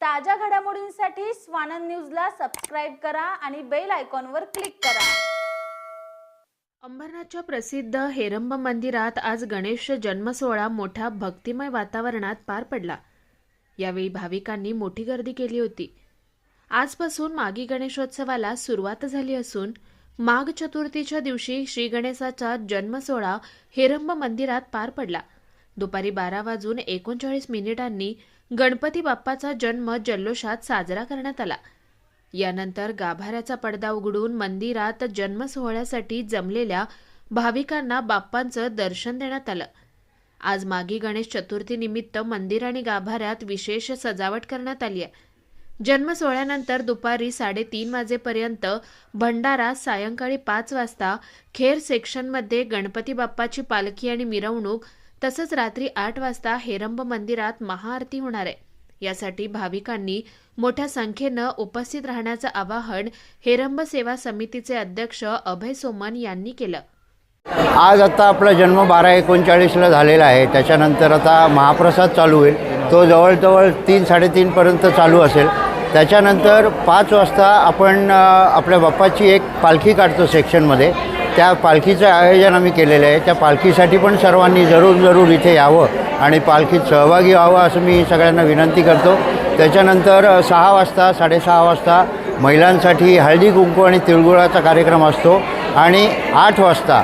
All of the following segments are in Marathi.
ताज्या घडामोडींसाठी स्वानंद न्यूजला सबस्क्राईब करा आणि बेल आयकॉनवर क्लिक करा. अंबरनाथच्या प्रसिद्ध हेरंब मंदिरात आज गणेश जन्मसोहळा मोठ्या भक्तिमय वातावरणात पार पडला. यावेळी भाविकांनी मोठी गर्दी केली होती. आजपासून मागी गणेशोत्सवाला सुरुवात झाली असून माघ चतुर्थीच्या दिवशी श्री गणेशाचा जन्मसोहळा हेरंब मंदिरात पार पडला. दुपारी बारा वाजून एकोणचाळीस मिनिटांनी गणपती बाप्पाचा जन्म जल्लोषात साजरा करण्यात आला. यानंतर गाभाऱ्याचा पडदा उघडून मंदिरात जन्म सोहळ्यासाठी जमलेल्या भाविकांना बाप्पांचं दर्शन देण्यात आलं. आज मागी गणेश चतुर्थीनिमित्त मंदिर आणि गाभाऱ्यात विशेष सजावट करण्यात आली आहे. जन्म सोहळ्यानंतर दुपारी साडेतीन वाजेपर्यंत भंडारा सायंकाळी पाच वाजता खेर सेक्शनमध्ये गणपती बाप्पाची पालखी आणि मिरवणूक तसंच रात्री आठ वाजता हेरंब मंदिरात महाआरती होणार आहे. यासाठी भाविकांनी मोठ्या संख्येनं उपस्थित राहण्याचं आवाहन हेरंब सेवा समितीचे अध्यक्ष अभय सोमन यांनी केलं. आज आता आपला जन्म बारा एकोणचाळीसला झालेला आहे. त्याच्यानंतर आता महाप्रसाद चालू होईल. तो जवळजवळ तीन साडेतीनपर्यंत चालू असेल. त्याच्यानंतर पाच वाजता आपण आपल्या बाप्पाची एक पालखी काढतो सेक्शनमध्ये. त्या पालखीचं आयोजन आम्ही केलेलं आहे. त्या पालखीसाठी पण सर्वांनी जरूर जरूर इथे यावं आणि पालखीत सहभागी व्हावं असं मी सगळ्यांना विनंती करतो. त्याच्यानंतर सहा वाजता साडेसहा वाजता महिलांसाठी हळदी कुंकू आणि तिळगुळाचा कार्यक्रम असतो. आणि आठ वाजता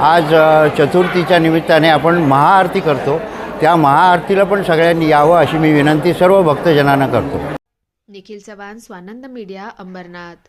आज चतुर्थीच्या निमित्ताने आपण महाआरती करतो. त्या महाआरतीला पण सगळ्यांनी यावं अशी मी विनंती सर्व भक्तजनांना करतो. निखिल चव्हाण स्वानंद मीडिया अंबरनाथ.